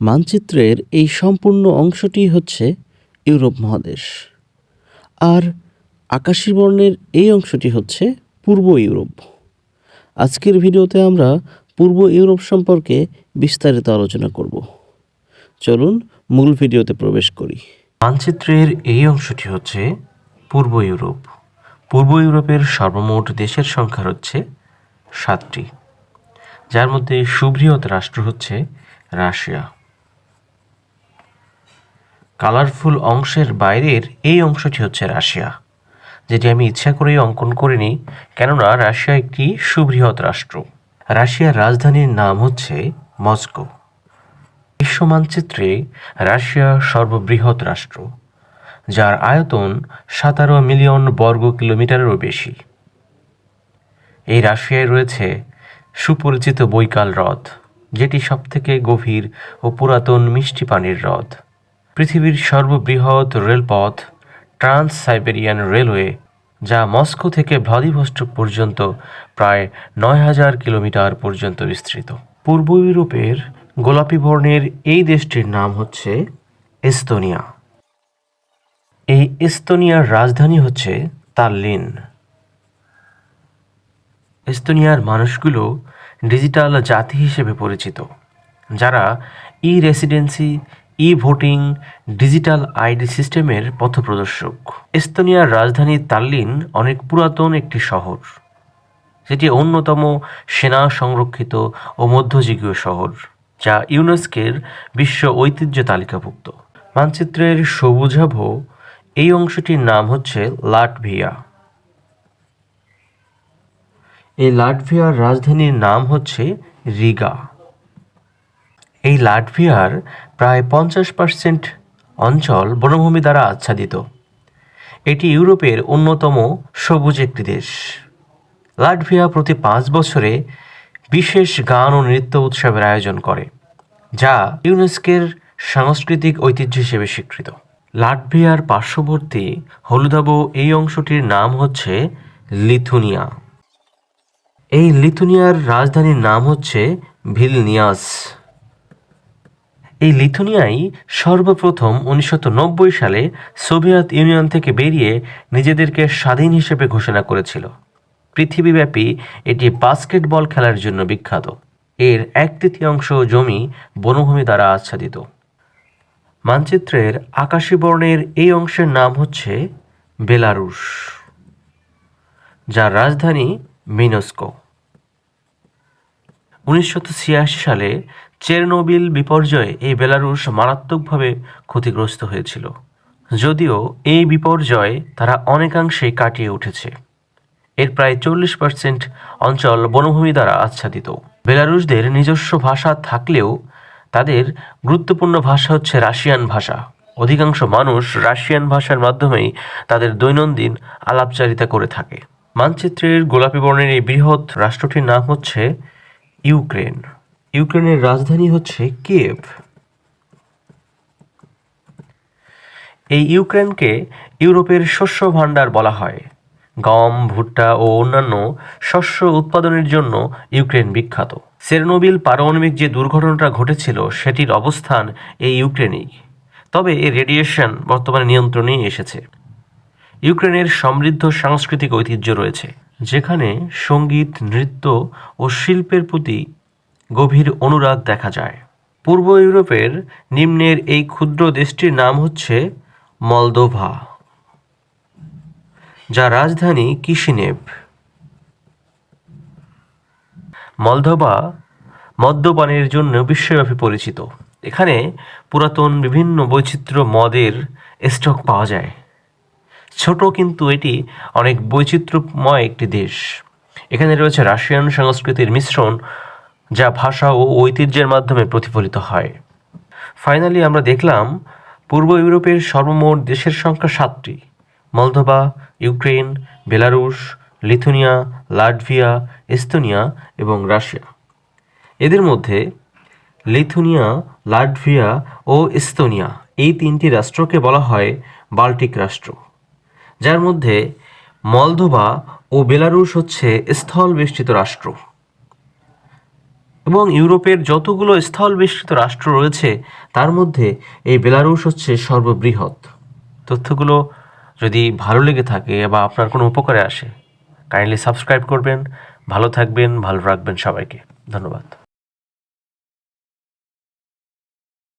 মানচিত্রের এই সম্পূর্ণ অংশটি হচ্ছে ইউরোপ মহাদেশ। আর আকাশী বর্ণের এই অংশটি হচ্ছে পূর্ব ইউরোপ। আজকের ভিডিওতে আমরা পূর্ব ইউরোপ সম্পর্কে বিস্তারিত আলোচনা করব। চলুন মূল ভিডিওতে প্রবেশ করি। মানচিত্রের এই অংশটি হচ্ছে পূর্ব ইউরোপ। পূর্ব ইউরোপের সর্বমোট দেশের সংখ্যা হচ্ছে সাতটি। যার মধ্যে সুবৃহৎ রাষ্ট্র হচ্ছে রাশিয়া। কালারফুল অংশের বাইরের এই অংশটি হচ্ছে রাশিয়া, যেটি আমি ইচ্ছা করেই অঙ্কন করিনি, কেননা রাশিয়া একটি সুবৃহৎ রাষ্ট্র। রাশিয়ার রাজধানীর নাম হচ্ছে মস্কো। বিশ্ব মানচিত্রে রাশিয়া সর্ববৃহৎ রাষ্ট্র, যার আয়তন সাতারো মিলিয়ন বর্গ কিলোমিটারেরও বেশি। এই রাশিয়ায় রয়েছে সুপরিচিত বৈকাল হ্রদ, যেটি সবথেকে গভীর ও পুরাতন মিষ্টি পানির হ্রদ। পৃথিবীর সর্ববৃহৎ রেলপথ ট্রান্স সাইবেরিয়ান রেলওয়ে, যা মস্কো থেকে ভ্লাদিভস্টক পর্যন্ত প্রায় নয় হাজার কিলোমিটার পর্যন্ত বিস্তৃত। পূর্ব ইউরোপের গোলাপি বর্ণের এই দেশটির নাম হচ্ছে এস্তোনিয়া। এই এস্তোনিয়ার রাজধানী হচ্ছে তাল্লিন এস্তোনিয়ার মানুষগুলো ডিজিটাল জাতি হিসেবে পরিচিত, যারা e residency e voting digital ID সিস্টেমের পথপ্রদর্শক। এস্তোনিয়ার রাজধানী তাল্লিন অনেক পুরাতন একটি শহর। যেটি অন্যতম সেনা সংরক্ষিত ও মধ্যযুগীয় শহর, যা ইউনেস্কের বিশ্ব ঐতিহ্য তালিকাভুক্ত। মানচিত্রের সবুজাভ এই অংশটির নাম হচ্ছে লাটভিয়া। এই লাটভিয়ার রাজধানীর নাম হচ্ছে রিগা। এই লাটভিয়ার প্রায় পঞ্চাশ পার্সেন্ট অঞ্চল বনভূমি দ্বারা আচ্ছাদিত। এটি ইউরোপের অন্যতম সবুজ একটি দেশ। লাটভিয়া প্রতি পাঁচ বছরে বিশেষ গান ও নৃত্য উৎসবের আয়োজন করে, যা ইউনেস্কের সাংস্কৃতিক ঐতিহ্য হিসেবে স্বীকৃত। লাটভিয়ার পার্শ্ববর্তী হলুদাবো এই অংশটির নাম হচ্ছে লিথুনিয়া। এই লিথুনিয়ার রাজধানীর নাম হচ্ছে ভিলনিয়াস। এই লিথুনিয়াই সর্বপ্রথম উনিশশো নব্বই সালে সোভিয়েত ইউনিয়ন থেকে বেরিয়ে নিজেদেরকে স্বাধীন হিসেবে ঘোষণা করেছিল। পৃথিবীব্যাপী এটি বাস্কেটবল খেলার জন্য বিখ্যাত। এর এক তৃতীয়াংশ জমি বনভূমি দ্বারা আচ্ছাদিত। মানচিত্রের আকাশী বর্ণের এই অংশের নাম হচ্ছে বেলারুশ, যার রাজধানী মিনস্কো। উনিশশো ছিয়াশি সালে চেরনোবিল বিপর্যয়ে এই বেলারুশ মারাত্মকভাবে ক্ষতিগ্রস্ত হয়েছিল। যদিও এই বিপর্যয় তারা অনেকাংশেই কাটিয়ে উঠেছে। এর প্রায় চল্লিশ পার্সেন্ট অঞ্চল বনভূমি দ্বারা আচ্ছাদিত। বেলারুশদের নিজস্ব ভাষা থাকলেও তাদের গুরুত্বপূর্ণ ভাষা হচ্ছে রাশিয়ান ভাষা। অধিকাংশ মানুষ রাশিয়ান ভাষার মাধ্যমেই তাদের দৈনন্দিন আলাপচারিতা করে থাকে। মানচিত্রের গোলাপী বর্ণের এই বৃহৎ রাষ্ট্রটির নাম হচ্ছে ইউক্রেন। ইউক্রেনের রাজধানী হচ্ছে কিয়েভ। এই ইউক্রেনকে ইউরোপের শস্য ভাণ্ডার বলা হয়। গম, ভুট্টা ও অন্যান্য শস্য উৎপাদনের জন্য ইউক্রেন বিখ্যাত। সেরনোবিল পারমাণবিক যে দুর্ঘটনাটা ঘটেছিল, সেটির অবস্থান এই ইউক্রেনেই। তবে এর রেডিয়েশন বর্তমানে নিয়ন্ত্রণেই এসেছে। ইউক্রেনের সমৃদ্ধ সাংস্কৃতিক ঐতিহ্য রয়েছে। যেখানে সংগীত, নৃত্য ও শিল্পের প্রতি গভীর অনুরাগ দেখা যায়। পূর্ব ইউরোপের নিম্নের এই ক্ষুদ্র দেশটির নাম হচ্ছে মলদোভা যার রাজধানী কিশিনেভ। মলদোভা মদ্যপানের জন্য বিশ্বব্যাপী পরিচিত। এখানে পুরাতন বিভিন্ন বৈচিত্র্য মদের স্টক পাওয়া যায়। ছোট কিন্তু এটি অনেক বৈচিত্র্যময় একটি দেশ। এখানে রয়েছে রাশিয়ান সংস্কৃতির মিশ্রণ, যা ভাষা ও ঐতিহ্যের মাধ্যমে প্রতিফলিত হয়। ফাইনালি আমরা দেখলাম পূর্ব ইউরোপের সর্বমোট দেশের সংখ্যা সাতটি। Moldova Ukraine Belarus, Lithuania, Latvia, Estonia এবং রাশিয়া। এদের মধ্যে লিথুনিয়া, লাটভিয়া ও এস্তোনিয়া এই তিনটি রাষ্ট্রকে বলা হয় বাল্টিক রাষ্ট্র। যার মধ্যে মলদোভা ও বেলারুশ হচ্ছে স্থল বেষ্টিত রাষ্ট্র। এবং ইউরোপের যতগুলো স্থল বেষ্টিত রাষ্ট্র রয়েছে, তার মধ্যে এই বেলারুশ হচ্ছে সর্ববৃহৎ। তথ্যগুলো যদি ভালো লেগে থাকে বা আপনার কোনো উপকারে আসে কাইন্ডলি সাবস্ক্রাইব করবেন। ভালো থাকবেন, ভালো রাখবেন সবাইকে। ধন্যবাদ।